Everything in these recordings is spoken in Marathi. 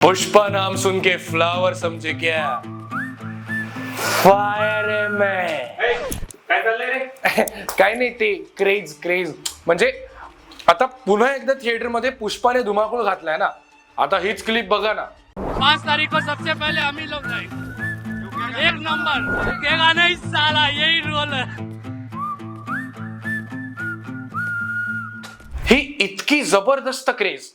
पुष्पा नाम सुन के फ्लावर समझे क्या? फायर है मैं काय चाललंय रे? काय नाही ते क्रेज क्रेज म्हणजे आता पुन्हा एकदा थिएटरमध्ये पुष्पाने धुमाकूळ घातलाय ना? आता हीच क्लिप बघा ना. पाँच तारीख को सबसे पहले हम ही लोग एक नंबर। रुकेगा नहीं साला यही रोल है। ही इतकी जबरदस्त क्रेज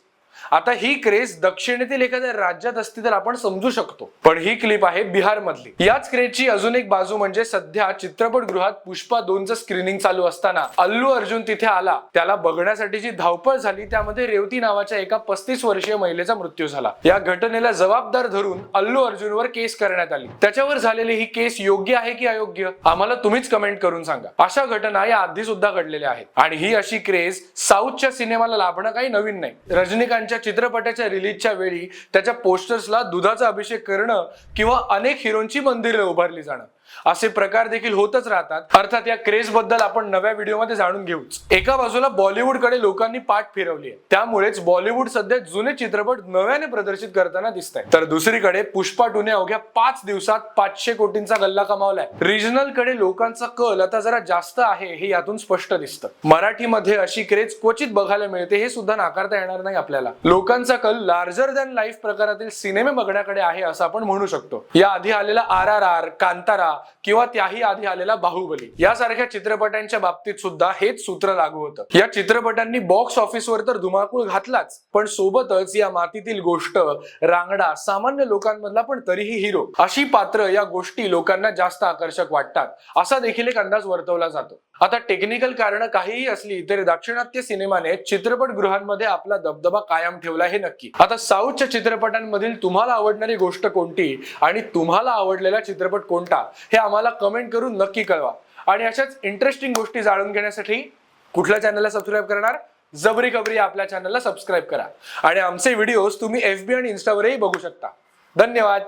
आता ही क्रेज दक्षिणेतील एखाद्या राज्यात असती तर आपण समजू शकतो. पण ही क्लिप आहे बिहार मधली याच क्रेजची अजून एक बाजू म्हणजे सध्या चित्रपटगृहात पुष्पा दोनचं स्क्रीनिंग चालू असताना अल्लू अर्जुन तिथे आला. त्याला बघण्यासाठी जी धावपळ झाली त्यामध्ये रेवती नावाच्या एका पस्तीस वर्षीय महिलेचा मृत्यू झाला. या घटनेला जबाबदार धरून अल्लू अर्जुनवर केस करण्यात आली. त्याच्यावर झालेली ही केस योग्य आहे की अयोग्य? आम्हाला तुम्हीच कमेंट करून सांगा. अशा घटना या आधी सुद्धा घडलेल्या आहेत. आणि ही अशी क्रेज साऊथच्या सिनेमाला लाभणं काही नवीन नाही. रजनीकांतच्या चित्रपटाच्या रिलीजच्या वेळी त्याच्या पोस्टर्सला दुधाचा अभिषेक करणं किंवा अनेक हिरोंची मंदिरं उभारली जाणं. असे प्रकार देखील होतच राहतात. अर्थात या क्रेजबद्दल आपण नव्या व्हिडिओमध्ये जाणून घेऊच. एका बाजूला बॉलिवूडकडे लोकांनी पाठ फिरवली आहे. त्यामुळेच बॉलिवूड सध्या जुने चित्रपट नव्याने प्रदर्शित करताना दिसत आहे तर दुसरीकडे पुष्पा टूने अवघ्या पाच दिवसात पाचशे कोटींचा गल्ला कमावलाय. रिजनलकडे लोकांचा कल आता जरा जास्त आहे हे यातून स्पष्ट दिसतं. मराठीमध्ये अशी क्रेज क्वचित बघायला मिळते हे सुद्धा नाकारता येणार नाही आपल्याला. लोकांचा कल लार्जर दॅन लाईफ प्रकारातील सिनेमे बघण्याकडे आहे असं आपण म्हणू शकतो. या आधी आलेला आर आर आर कांतारा किंवा त्याही आधी आलेला बाहुबली. यासारख्या चित्रपटांच्या बाबतीत सुद्धा हेच सूत्र लागू होतं. या चित्रपटांनी बॉक्स ऑफिसवर तर धुमाकूळ घातलाच पण सोबतच या मातीतील गोष्ट रांगडा सामान्य लोकांमधला पण तरीही हिरो अशी पात्र या गोष्टी लोकांना जास्त आकर्षक वाटतात असा देखील एक अंदाज वर्तवला जातो. आता टेक्निकल कारण काहीही असली तरी दाक्षिणात्य सिनेमाने चित्रपटगृहांमध्ये आपला दबदबा कायम ठेवला हे नक्की. आता साऊथच्या चित्रपटांमधील तुम्हाला आवडणारी गोष्ट कोणती आणि तुम्हाला आवडलेला चित्रपट कोणता? हे आम्हाला कमेंट करून नक्की कळवा. आणि अशाच इंटरेस्टिंग गोष्टी जाणून घेण्यासाठी कुठल्या चॅनलला सबस्क्राईब करणार? जबरी खबरी आपल्या चॅनलला सबस्क्राईब करा. आणि आमचे व्हिडिओज तुम्ही एफबी आणि इन्स्टावरही बघू शकता. धन्यवाद.